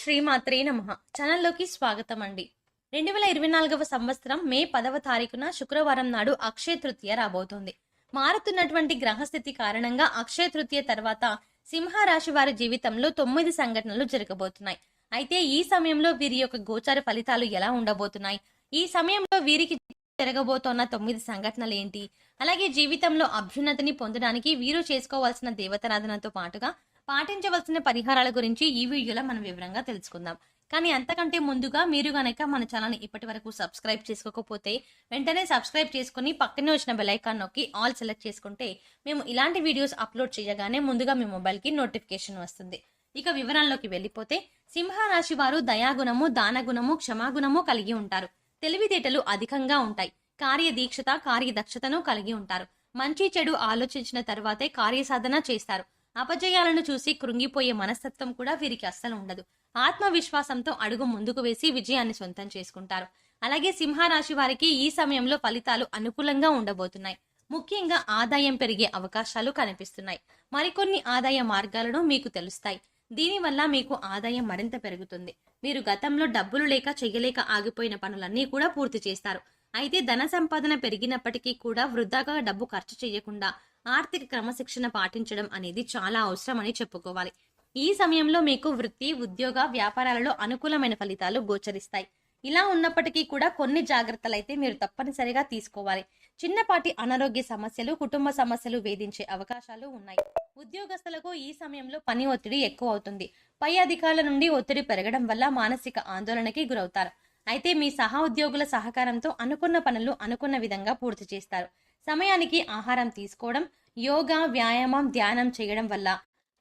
శ్రీమాత్రే నమ. ఛానల్లోకి స్వాగతం అండి రెండు వేల ఇరవై నాలుగవ సంవత్సరం మే పదవ తారీఖున శుక్రవారం నాడు అక్షయ తృతీయ రాబోతోంది. మారుతున్నటువంటి గ్రహస్థితి కారణంగా అక్షయ తృతీయ తర్వాత సింహరాశి వారి జీవితంలో తొమ్మిది సంఘటనలు జరగబోతున్నాయి. అయితే ఈ సమయంలో వీరి యొక్క గోచార ఫలితాలు ఎలా ఉండబోతున్నాయి? ఈ సమయంలో వీరికి జరగబోతున్న తొమ్మిది సంఘటనలు ఏంటి? అలాగే జీవితంలో అభ్యున్నతిని పొందడానికి వీరు చేసుకోవాల్సిన దేవతారాధనతో పాటుగా పాటించవలసిన పరిహారాల గురించి ఈ వీడియోలో మనం వివరంగా తెలుసుకుందాం. కానీ అంతకంటే ముందుగా మీరు కనుక మన ఛానల్ని ఇప్పటి వరకు సబ్స్క్రైబ్ చేసుకోకపోతే వెంటనే సబ్స్క్రైబ్ చేసుకుని పక్కనే వచ్చిన బెలైకాన్ నొక్కి ఆల్ సెలెక్ట్ చేసుకుంటే మేము ఇలాంటి వీడియోస్ అప్లోడ్ చేయగానే ముందుగా మీ మొబైల్కి నోటిఫికేషన్ వస్తుంది. ఇక వివరాల్లోకి వెళ్ళిపోతే సింహరాశి వారు దయాగుణము దానగుణము క్షమాగుణము కలిగి ఉంటారు. తెలివితేటలు అధికంగా ఉంటాయి. కార్యదీక్షత కార్యదక్షతను కలిగి ఉంటారు. మంచి చెడు ఆలోచించిన తర్వాతే కార్యసాధన చేస్తారు. అపజయాలను చూసి కృంగిపోయే మనస్తత్వం కూడా వీరికి అస్సలు ఉండదు. ఆత్మవిశ్వాసంతో అడుగు ముందుకు వేసి విజయాన్ని సొంతం చేసుకుంటారు. అలాగే సింహరాశి వారికి ఈ సమయంలో ఫలితాలు అనుకూలంగా ఉండబోతున్నాయి. ముఖ్యంగా ఆదాయం పెరిగే అవకాశాలు కనిపిస్తున్నాయి. మరికొన్ని ఆదాయ మార్గాలను మీకు తెలుస్తాయి. దీనివల్ల మీకు ఆదాయం మరింత పెరుగుతుంది. మీరు గతంలో డబ్బులు లేక చెయ్యలేక ఆగిపోయిన పనులన్నీ కూడా పూర్తి చేస్తారు. అయితే ధన సంపాదన పెరిగినప్పటికీ కూడా వృధాగా డబ్బు ఖర్చు చేయకుండా ఆర్థిక క్రమశిక్షణ పాటించడం అనేది చాలా అవసరమని చెప్పుకోవాలి. ఈ సమయంలో మీకు వృత్తి ఉద్యోగ వ్యాపారాలలో అనుకూలమైన ఫలితాలు గోచరిస్తాయి. ఇలా ఉన్నప్పటికీ కూడా కొన్ని జాగ్రత్తలు అయితే మీరు తప్పనిసరిగా తీసుకోవాలి. చిన్నపాటి అనారోగ్య సమస్యలు కుటుంబ సమస్యలు వేధించే అవకాశాలు ఉన్నాయి. ఉద్యోగస్తులకు ఈ సమయంలో పని ఒత్తిడి ఎక్కువ అవుతుంది. పై అధికారుల నుండి ఒత్తిడి పెరగడం వల్ల మానసిక ఆందోళనకి గురవుతారు. అయితే మీ సహా ఉద్యోగుల సహకారంతో అనుకున్న పనులు అనుకున్న విధంగా పూర్తి చేస్తారు. సమయానికి ఆహారం తీసుకోవడం యోగా వ్యాయామం ధ్యానం చేయడం వల్ల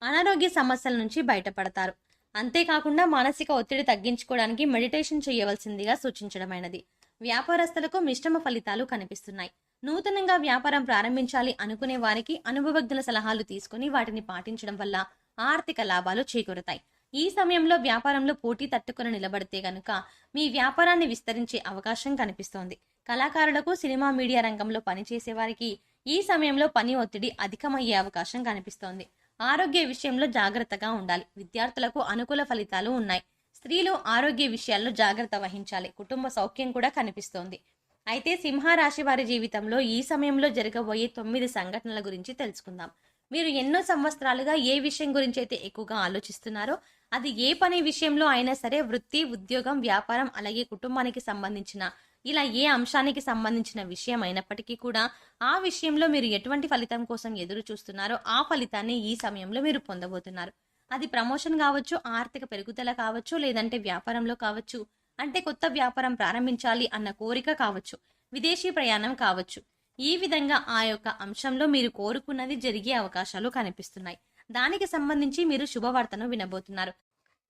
అనారోగ్య సమస్యల నుంచి బయటపడతారు. అంతేకాకుండా మానసిక ఒత్తిడి తగ్గించుకోవడానికి మెడిటేషన్ చేయవలసిందిగా సూచించడమైనది. వ్యాపారస్తులకు మిశ్రమ ఫలితాలు కనిపిస్తున్నాయి. నూతనంగా వ్యాపారం ప్రారంభించాలి అనుకునే వారికి అనుభవజ్ఞుల సలహాలు తీసుకుని వాటిని పాటించడం వల్ల ఆర్థిక లాభాలు చేకూరుతాయి. ఈ సమయంలో వ్యాపారంలో పోటీ తట్టుకుని నిలబడితే గనుక మీ వ్యాపారాన్ని విస్తరించే అవకాశం కనిపిస్తోంది. కళాకారులకు సినిమా మీడియా రంగంలో పనిచేసే వారికి ఈ సమయంలో పని ఒత్తిడి అధికమయ్యే అవకాశం కనిపిస్తోంది. ఆరోగ్య విషయంలో జాగ్రత్తగా ఉండాలి. విద్యార్థులకు అనుకూల ఫలితాలు ఉన్నాయి. స్త్రీలు ఆరోగ్య విషయాల్లో జాగ్రత్త వహించాలి. కుటుంబ సౌఖ్యం కూడా కనిపిస్తోంది. అయితే సింహరాశి వారి జీవితంలో ఈ సమయంలో జరగబోయే తొమ్మిది సంఘటనల గురించి తెలుసుకుందాం. మీరు ఎన్నో సంవత్సరాలుగా ఏ విషయం గురించి అయితే ఎక్కువగా ఆలోచిస్తున్నారో అది ఏ పని విషయంలో అయినా సరే వృత్తి ఉద్యోగం వ్యాపారం అలాగే కుటుంబానికి సంబంధించిన ఇలా ఏ అంశానికి సంబంధించిన విషయం అయినప్పటికీ కూడా ఆ విషయంలో మీరు ఎటువంటి ఫలితం కోసం ఎదురు చూస్తున్నారో ఆ ఫలితాన్ని ఈ సమయంలో మీరు పొందబోతున్నారు. అది ప్రమోషన్ కావచ్చు ఆర్థిక పెరుగుదల కావచ్చు లేదంటే వ్యాపారంలో కావచ్చు అంటే కొత్త వ్యాపారం ప్రారంభించాలి అన్న కోరిక కావచ్చు విదేశీ ప్రయాణం కావచ్చు. ఈ విధంగా ఆ యొక్క అంశంలో మీరు కోరుకున్నది జరిగే అవకాశాలు కనిపిస్తున్నాయి. దానికి సంబంధించి మీరు శుభవార్తను వినబోతున్నారు.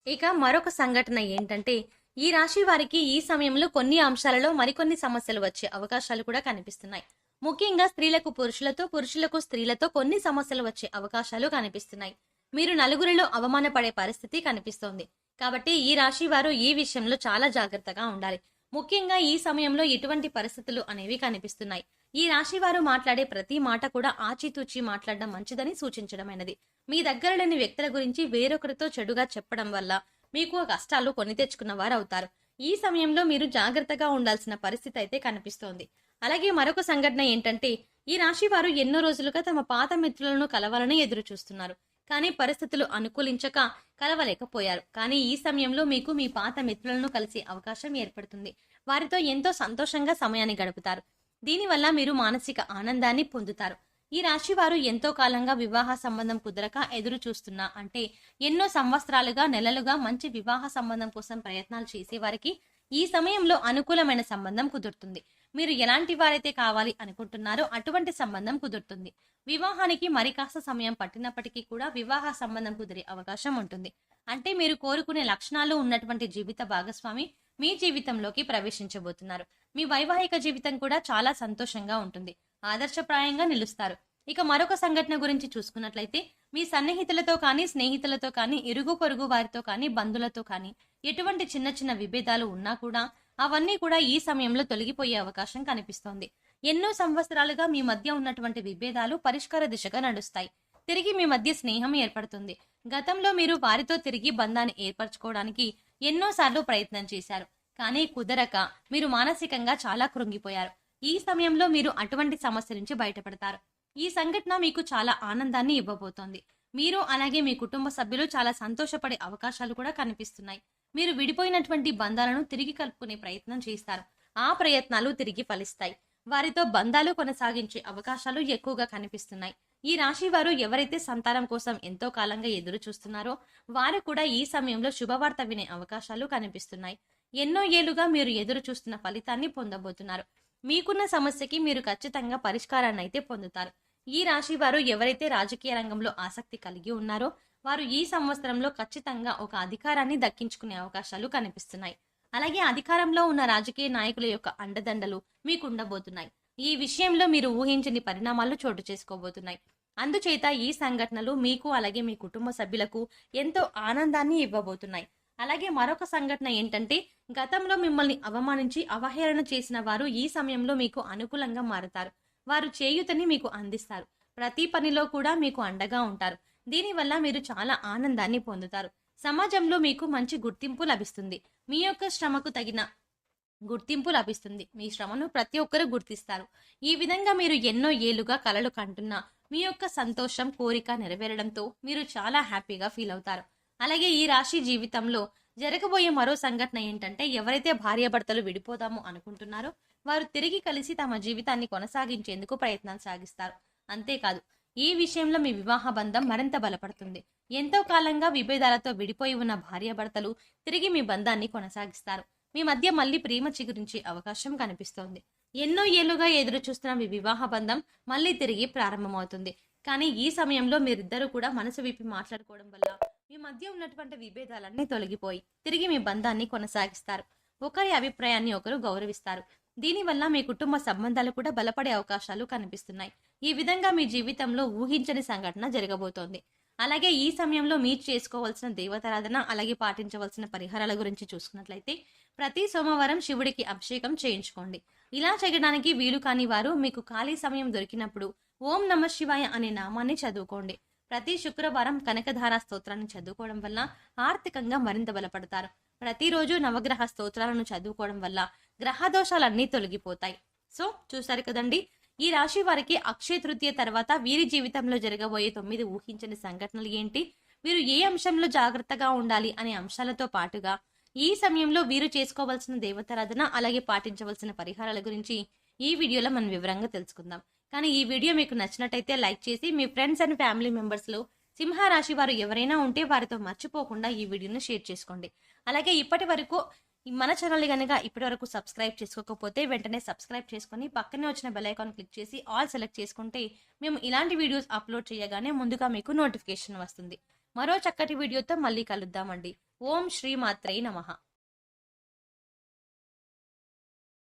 ఇక మరొక సంఘటన ఏంటంటే ఈ రాశి వారికి ఈ సమయంలో కొన్ని అంశాలలో మరికొన్ని సమస్యలు వచ్చే అవకాశాలు కూడా కనిపిస్తున్నాయి. ముఖ్యంగా స్త్రీలకు పురుషులతో పురుషులకు స్త్రీలతో కొన్ని సమస్యలు వచ్చే అవకాశాలు కనిపిస్తున్నాయి. మీరు నలుగురిలో అవమానపడే పరిస్థితి కనిపిస్తోంది. కాబట్టి ఈ రాశి వారు ఈ విషయంలో చాలా జాగ్రత్తగా ఉండాలి. ముఖ్యంగా ఈ సమయంలో ఎటువంటి పరిస్థితులు అనేవి కనిపిస్తున్నాయి. ఈ రాశి వారు మాట్లాడే ప్రతి మాట కూడా ఆచితూచి మాట్లాడడం మంచిదని సూచించడమైనది మీ దగ్గర లేని వ్యక్తుల గురించి వేరొకరితో చెడుగా చెప్పడం వల్ల మీకు కష్టాలు కొని తెచ్చుకున్న వారు అవుతారు ఈ సమయంలో మీరు జాగ్రత్తగా ఉండాల్సిన పరిస్థితి అయితే కనిపిస్తోంది. అలాగే మరొక సంఘటన ఏంటంటే ఈ రాశి వారు ఎన్నో రోజులుగా తమ పాత మిత్రులను కలవాలని ఎదురు చూస్తున్నారు కానీ పరిస్థితులు అనుకూలించక కలవలేకపోయారు. కానీ ఈ సమయంలో మీకు మీ పాత మిత్రులను కలిసే అవకాశం ఏర్పడుతుంది. వారితో ఎంతో సంతోషంగా సమయాన్ని గడుపుతారు. దీనివల్ల మీరు మానసిక ఆనందాన్ని పొందుతారు. ఈ రాశి వారు ఎంతో కాలంగా వివాహ సంబంధం కుదరక ఎదురు చూస్తున్నా అంటే ఎన్నో సంవత్సరాలుగా నెలలుగా మంచి వివాహ సంబంధం కోసం ప్రయత్నాలు చేసేవారికి ఈ సమయంలో అనుకూలమైన సంబంధం కుదురుతుంది. మీరు ఎలాంటి వారైతే కావాలి అనుకుంటున్నారో అటువంటి సంబంధం కుదురుతుంది. వివాహానికి మరి కాస్త సమయం పట్టినప్పటికీ కూడా వివాహ సంబంధం కుదిరే అవకాశం ఉంటుంది. అంటే మీరు కోరుకునే లక్షణాలు ఉన్నటువంటి జీవిత భాగస్వామి మీ జీవితంలోకి ప్రవేశించబోతున్నారు. మీ వైవాహిక జీవితం కూడా చాలా సంతోషంగా ఉంటుంది. ఆదర్శప్రాయంగా నిలుస్తారు. ఇక మరొక సంఘటన గురించి చూసుకున్నట్లయితే మీ సన్నిహితులతో కానీ స్నేహితులతో కానీ ఇరుగు పొరుగు వారితో కానీ బంధులతో కానీ ఎటువంటి చిన్న చిన్న విభేదాలు ఉన్నా కూడా అవన్నీ కూడా ఈ సమయంలో తొలగిపోయే అవకాశం కనిపిస్తోంది. ఎన్నో సంవత్సరాలుగా మీ మధ్య ఉన్నటువంటి విభేదాలు పరిష్కార దిశగా నడుస్తాయి. తిరిగి మీ మధ్య స్నేహం ఏర్పడుతుంది. గతంలో మీరు వారితో తిరిగి బంధాన్ని ఏర్పరచుకోవడానికి ఎన్నోసార్లు ప్రయత్నం చేశారు. కానీ కుదరక మీరు మానసికంగా చాలా కృంగిపోయారు. ఈ సమయంలో మీరు అటువంటి సమస్య నుంచి బయటపడతారు. ఈ సంఘటన మీకు చాలా ఆనందాన్ని ఇవ్వబోతోంది. మీరు అలాగే మీ కుటుంబ సభ్యులు చాలా సంతోషపడే అవకాశాలు కూడా కనిపిస్తున్నాయి. మీరు విడిపోయినటువంటి బంధాలను తిరిగి కలుపుకునే ప్రయత్నం చేస్తారు. ఆ ప్రయత్నాలు తిరిగి ఫలిస్తాయి. వారితో బంధాలు కొనసాగించే అవకాశాలు ఎక్కువగా కనిపిస్తున్నాయి. ఈ రాశి వారు ఎవరైతే సంతానం కోసం ఎంతో కాలంగా ఎదురు చూస్తున్నారో వారు కూడా ఈ సమయంలో శుభవార్త వినే అవకాశాలు కనిపిస్తున్నాయి. ఎన్నో ఏళ్ళుగా మీరు ఎదురు చూస్తున్న ఫలితాన్ని పొందబోతున్నారు. మీకున్న సమస్యకి మీరు ఖచ్చితంగా పరిష్కారాన్ని అయితే పొందుతారు. ఈ రాశి వారు ఎవరైతే రాజకీయ రంగంలో ఆసక్తి కలిగి ఉన్నారో వారు ఈ సంవత్సరంలో ఖచ్చితంగా ఒక అధికారాన్ని దక్కించుకునే అవకాశాలు కనిపిస్తున్నాయి. అలాగే అధికారంలో ఉన్న రాజకీయ నాయకుల యొక్క అండదండలు మీకు ఉండబోతున్నాయి. ఈ విషయంలో మీరు ఊహించని పరిణామాలు చోటు చేసుకోబోతున్నాయి. అందుచేత ఈ సంఘటనలు మీకు అలాగే మీ కుటుంబ సభ్యులకు ఎంతో ఆనందాన్ని ఇవ్వబోతున్నాయి. అలాగే మరొక సంఘటన ఏంటంటే గతంలో మిమ్మల్ని అవమానించి అవహేళన చేసిన వారు ఈ సమయంలో మీకు అనుకూలంగా మారుతారు. వారు చేయుతని మీకు అందిస్తారు. ప్రతి పనిలో కూడా మీకు అండగా ఉంటారు. దీనివల్ల మీరు చాలా ఆనందాన్ని పొందుతారు. సమాజంలో మీకు మంచి గుర్తింపు లభిస్తుంది. మీ యొక్క శ్రమకు తగిన గుర్తింపు లభిస్తుంది. మీ శ్రమను ప్రతి ఒక్కరూ గుర్తిస్తారు. ఈ విధంగా మీరు ఎన్నో ఏళ్ళుగా కలలు కంటున్న మీ యొక్క సంతోషం కోరిక నెరవేరడంతో మీరు చాలా హ్యాపీగా ఫీల్ అవుతారు. అలాగే ఈ రాశి జీవితంలో జరగబోయే మరో సంఘటన ఏంటంటే ఎవరైతే భార్యాభర్తలు విడిపోదాము అనుకుంటున్నారో వారు తిరిగి కలిసి తమ జీవితాన్ని కొనసాగించేందుకు ప్రయత్నాలు సాగిస్తారు. అంతేకాదు ఈ విషయంలో మీ వివాహ బంధం మరింత బలపడుతుంది. ఎంతో కాలంగా విభేదాలతో విడిపోయి ఉన్న భార్యాభర్తలు తిరిగి మీ బంధాన్ని కొనసాగిస్తారు. మీ మధ్య మళ్ళీ ప్రేమ చిగురించే అవకాశం కనిపిస్తోంది. ఎన్నో ఏళ్ళుగా ఎదురు చూస్తున్న మీ వివాహ బంధం మళ్ళీ తిరిగి ప్రారంభమవుతుంది. కానీ ఈ సమయంలో మీరిద్దరూ కూడా మనసు విప్పి మాట్లాడుకోవడం వల్ల మీ మధ్య ఉన్నటువంటి విభేదాలన్నీ తొలగిపోయి తిరిగి మీ బంధాన్ని కొనసాగిస్తారు. ఒకరి అభిప్రాయాన్ని ఒకరు గౌరవిస్తారు. దీనివల్ల మీ కుటుంబ సంబంధాలు కూడా బలపడే అవకాశాలు కనిపిస్తున్నాయి. ఈ విధంగా మీ జీవితంలో ఊహించని సంఘటన జరగబోతోంది. అలాగే ఈ సమయంలో మీరు చేసుకోవాల్సిన దేవతారాధన అలాగే పాటించవలసిన పరిహారాల గురించి చూసుకున్నట్లయితే ప్రతి సోమవారం శివుడికి అభిషేకం చేయించుకోండి. ఇలా చేయడానికి వీలు కాని వారు మీకు ఖాళీ సమయం దొరికినప్పుడు ఓం నమ శివాయ అనే నామాన్ని చదువుకోండి. ప్రతి శుక్రవారం కనకధార స్తోత్రాన్ని చదువుకోవడం వల్ల ఆర్థికంగా మరింత బలపడతారు. ప్రతిరోజు నవగ్రహ స్తోత్రాలను చదువుకోవడం వల్ల గ్రహ దోషాలన్నీ తొలగిపోతాయి. సో చూసారు కదండి ఈ రాశి వారికి అక్షయ తృతీయ తర్వాత వీరి జీవితంలో జరగబోయే తొమ్మిది ఊహించని సంఘటనలు ఏంటి? వీరు ఏ అంశంలో జాగ్రత్తగా ఉండాలి అనే అంశాలతో పాటుగా ఈ సమయంలో వీరు చేసుకోవాల్సిన దేవతారాధన అలాగే పాటించవలసిన పరిహారాల గురించి ఈ వీడియోలో మనం వివరంగా తెలుసుకుందాం. కానీ ఈ వీడియో మీకు నచ్చినట్టయితే లైక్ చేసి మీ ఫ్రెండ్స్ అండ్ ఫ్యామిలీ మెంబర్స్లో సింహరాశి వారు ఎవరైనా ఉంటే వారితో మర్చిపోకుండా ఈ వీడియోను షేర్ చేసుకోండి. అలాగే ఇప్పటి వరకు ఈ మన ఛానల్ కనుక ఇప్పటి వరకు సబ్స్క్రైబ్ చేసుకోకపోతే వెంటనే సబ్స్క్రైబ్ చేసుకొని పక్కనే వచ్చిన బెల్ ఐకాన్ క్లిక్ చేసి ఆల్ సెలెక్ట్ చేసుకుంటే మేము ఇలాంటి వీడియోస్ అప్లోడ్ చేయగానే ముందుగా మీకు నోటిఫికేషన్ వస్తుంది. మరో చక్కటి వీడియోతో మళ్ళీ కలుద్దామండి. ఓం శ్రీ మాత్రే నమః.